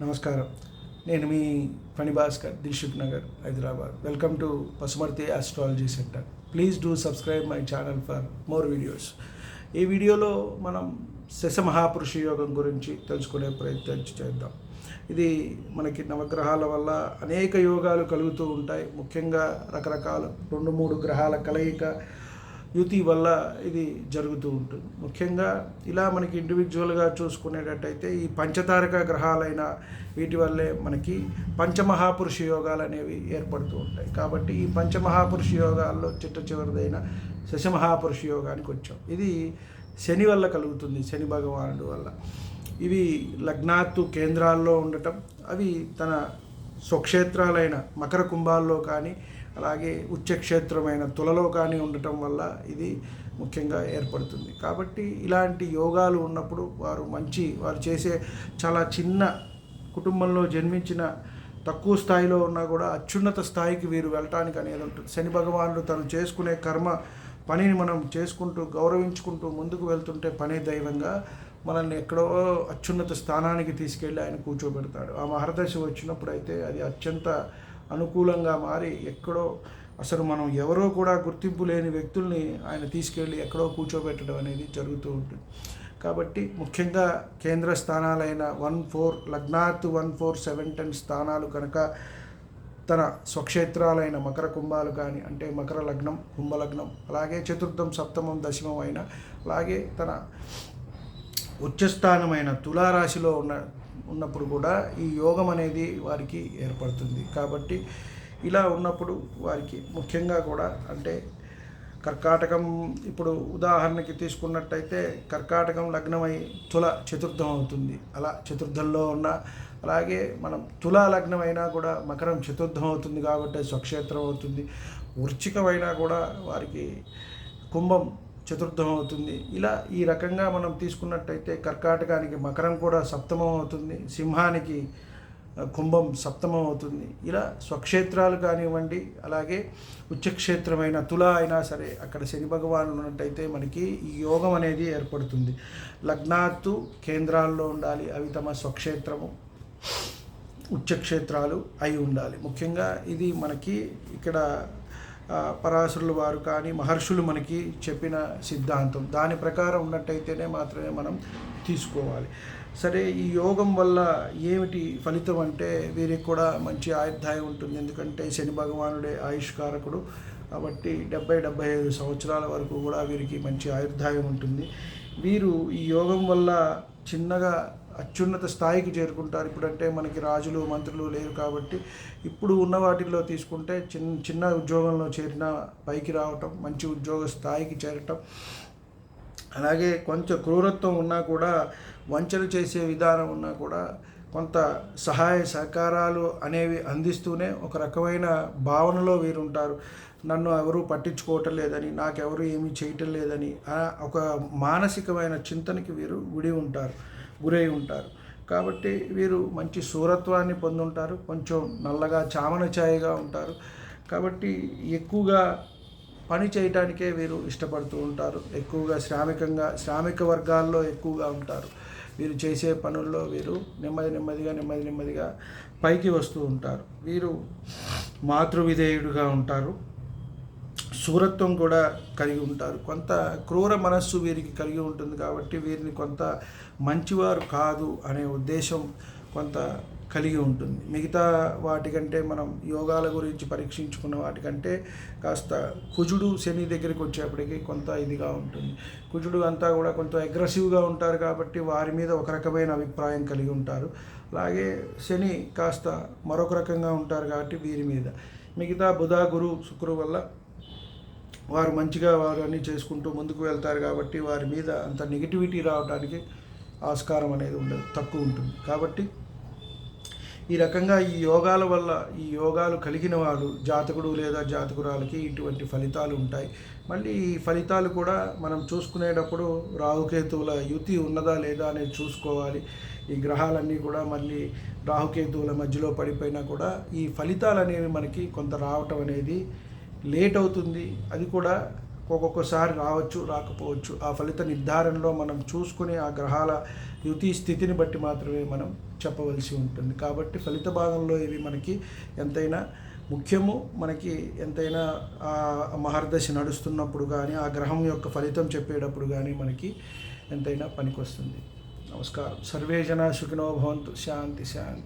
నమస్కారం. నేను మీ Phani Bhaskar Dilsukhnagar Hyderabad. Welcome to Pasumarthi astrology centre please do subscribe my channel for more videos ఈ వీడియోలో మనం శశ మహాపురుష యోగం గురించి తెలుసుకునే ప్రయత్నం చేద్దాం. ఇది మనకి నవగ్రహాల వల్ల అనేక యోగాలు కలుగుతూ ఉంటాయి. ముఖ్యంగా రకరకాల రెండు మూడు గ్రహాల కలయిక యుతి వల్ల ఇది జరుగుతూ ఉంటుంది. ముఖ్యంగా ఇలా మనకి ఇండివిజువల్గా చూసుకునేటట్టయితే ఈ పంచతారక గ్రహాలైన వీటి వల్లే మనకి పంచమహాపురుష యోగాలు అనేవి ఏర్పడుతూ ఉంటాయి. కాబట్టి ఈ పంచమహాపురుష యోగాల్లో చిట్ట చివరిదైన శశమహాపురుష యోగానికి వచ్చాం. ఇది శని వల్ల కలుగుతుంది శని భగవానుడు వల్ల. ఇవి లగ్నాత్తు కేంద్రాల్లో ఉండటం అవి తన స్వక్షేత్రాలైన మకర కుంభాల్లో కానీ అలాగే ఉచ్చక్షేత్రమైన తులలో కానీ ఉండటం వల్ల ఇది ముఖ్యంగా ఏర్పడుతుంది. కాబట్టి ఇలాంటి యోగాలు ఉన్నప్పుడు వారు మంచి వారు చేసే చాలా చిన్న కుటుంబంలో జన్మించిన తక్కువ స్థాయిలో ఉన్నా కూడా అత్యున్నత స్థాయికి వీరు వెళ్ళటానికి అనేది ఉంటుంది. శని భగవానుడు తను చేసుకునే కర్మ పనిని మనం చేసుకుంటూ గౌరవించుకుంటూ ముందుకు వెళ్తుంటే పనే దైవంగా మనల్ని ఎక్కడో అత్యున్నత స్థానానికి తీసుకెళ్ళి ఆయన కూర్చోబెడతాడు. ఆ మహర్దశ వచ్చినప్పుడు అయితే అది అత్యంత అనుకూలంగా మారి ఎక్కడో అసలు మనం ఎవరో కూడా గుర్తింపు లేని వ్యక్తుల్ని ఆయన తీసుకెళ్ళి ఎక్కడో కూర్చోబెట్టడం అనేది జరుగుతూ ఉంటుంది. కాబట్టి ముఖ్యంగా కేంద్ర స్థానాలైన వన్ ఫోర్ లగ్నాత్ వన్ ఫోర్ సెవెన్ టెన్ స్థానాలు కనుక తన స్వక్షేత్రాలైన మకర కుంభాలు కానీ అంటే మకర లగ్నం కుంభలగ్నం అలాగే చతుర్థం సప్తమం దశమం అయిన అలాగే తన ఉచ్చస్థానమైన తులారాశిలో ఉన్న ఉన్నప్పుడు కూడా ఈ యోగం అనేది వారికి ఏర్పడుతుంది. కాబట్టి ఇలా ఉన్నప్పుడు వారికి ముఖ్యంగా కూడా అంటే కర్కాటకం ఇప్పుడు ఉదాహరణకి తీసుకున్నట్టయితే కర్కాటకం లగ్నమై తుల చతుర్థం అవుతుంది. అలా చతుర్థంలో ఉన్న అలాగే మనం తుల లగ్నం అయినా కూడా మకరం చతుర్థం అవుతుంది కాబట్టి స్వక్షేత్రం అవుతుంది. వృచ్చికమైనా కూడా వారికి కుంభం చతుర్థం అవుతుంది ఇలా ఈ రకంగా మనం తీసుకున్నట్టయితే కర్కాటకానికి మకరం కూడా సప్తమం అవుతుంది సింహానికి కుంభం సప్తమం అవుతుంది ఇలా స్వక్షేత్రాలు కానివ్వండి అలాగే ఉచ్చక్షేత్రమైన తుల అయినా సరే అక్కడ శని భగవాను ఉన్నట్టయితే మనకి ఈ యోగం అనేది ఏర్పడుతుంది. లగ్నాత్తు కేంద్రాల్లో ఉండాలి అవి తమ స్వక్షేత్రము. ఉచ్చక్షేత్రాలు అయి ఉండాలి. ముఖ్యంగా ఇది మనకి ఇక్కడ పరాశరులు వారు కానీ మహర్షులు మనకి చెప్పిన సిద్ధాంతం. దాని ప్రకారం ఉన్నట్టయితేనే మాత్రమే మనం తీసుకోవాలి. సరే ఈ యోగం వల్ల ఏమిటి ఫలితం అంటే వీరికి కూడా మంచి ఆయుర్దాయం ఉంటుంది. ఎందుకంటే శని భగవానుడే ఆయుష్కారకుడు. కాబట్టి డెబ్బై డెబ్బై ఐదు సంవత్సరాల వరకు కూడా వీరికి మంచి ఆయుర్దాయం ఉంటుంది. వీరు ఈ యోగం వల్ల చిన్నగా అత్యున్నత స్థాయికి చేరుకుంటారు. ఇప్పుడంటే మనకి రాజులు మంత్రులు లేరు కాబట్టి ఇప్పుడు ఉన్న వాటిల్లో తీసుకుంటే చిన్న చిన్న ఉద్యోగంలో చేరిన పైకి రావటం మంచి ఉద్యోగ స్థాయికి చేరటం అలాగే కొంచెం క్రూరత్వం ఉన్నా కూడా వంచన చేసే విధానం ఉన్నా కూడా కొంత సహాయ సహకారాలు అనేవి అందిస్తూనే ఒక రకమైన భావనలో వీరుంటారు. నన్ను ఎవరు పట్టించుకోవటం లేదని నాకెవరు ఏమీ చేయటం లేదని ఒక మానసికమైన చింతనకి వీరు గుడి ఉంటారు గురై ఉంటారు. కాబట్టి వీరు మంచి సూరత్వాన్ని పొందుంటారు కొంచెం నల్లగా చామన ఛాయగా ఉంటారు. కాబట్టి ఎక్కువగా పని చేయటానికే వీరు ఇష్టపడుతూ ఉంటారు. ఎక్కువగా శ్రామికంగా శ్రామిక వర్గాల్లో ఎక్కువగా ఉంటారు. వీరు చేసే పనుల్లో వీరు నెమ్మది నెమ్మదిగా నెమ్మది నెమ్మదిగా పైకి వస్తూ ఉంటారు. వీరు మాతృవిధేయుడుగా ఉంటారు. శూరత్వం కూడా కలిగి ఉంటారు. కొంత క్రూర మనస్సు వీరికి కలిగి ఉంటుంది కాబట్టి వీరిని కొంత మంచివారు కాదు అనే ఉద్దేశం కొంత కలిగి ఉంటుంది. మిగతా వాటికంటే మనం యోగాల గురించి పరీక్షించుకున్న వాటికంటే కాస్త కుజుడు శని దగ్గరికి వచ్చేప్పటికి కొంత ఇదిగా ఉంటుంది. కుజుడు అంతా కూడా కొంత అగ్రెసివ్గా ఉంటారు కాబట్టి వారి మీద ఒక రకమైన అభిప్రాయం కలిగి ఉంటారు. అలాగే శని కాస్త మరొక రకంగా ఉంటారు కాబట్టి వీరి మీద. మిగతా బుధ గురు శుక్రు వల్ల వారు మంచిగా వారు అన్నీ చేసుకుంటూ ముందుకు వెళ్తారు కాబట్టి వారి మీద అంత నెగిటివిటీ రావడానికి ఆస్కారం అనేది ఉండదు తక్కువ ఉంటుంది. కాబట్టి ఈ రకంగా ఈ యోగాల వల్ల ఈ యోగాలు కలిగిన వాళ్ళు జాతకుడు లేదా జాతకురాలకి ఇటువంటి ఫలితాలు ఉంటాయి. మళ్ళీ ఈ ఫలితాలు కూడా మనం చూసుకునేటప్పుడు రాహుకేతువుల యుతి ఉన్నదా లేదా అనేది చూసుకోవాలి. ఈ గ్రహాలన్నీ కూడా మళ్ళీ రాహుకేతువుల మధ్యలో పడిపోయినా కూడా ఈ ఫలితాలు అనేవి మనకి కొంత రావటం అనేది లేట్ అవుతుంది. అది కూడా ఒక్కొక్కసారి రావచ్చు రాకపోవచ్చు. ఆ ఫలిత నిర్ధారణలో మనం చూసుకుని ఆ గ్రహాల యుతి స్థితిని బట్టి మాత్రమే మనం చెప్పవలసి ఉంటుంది. కాబట్టి ఫలిత భాగంలో ఇవి మనకి ఎంతైనా ముఖ్యము. మనకి ఎంతైనా ఆ మహర్దశ నడుస్తున్నప్పుడు కానీ ఆ గ్రహం యొక్క ఫలితం చెప్పేటప్పుడు కానీ మనకి ఎంతైనా పనికొస్తుంది. నమస్కారం. సర్వే జన సుఖినో భవంతు. శాంతి శాంతి.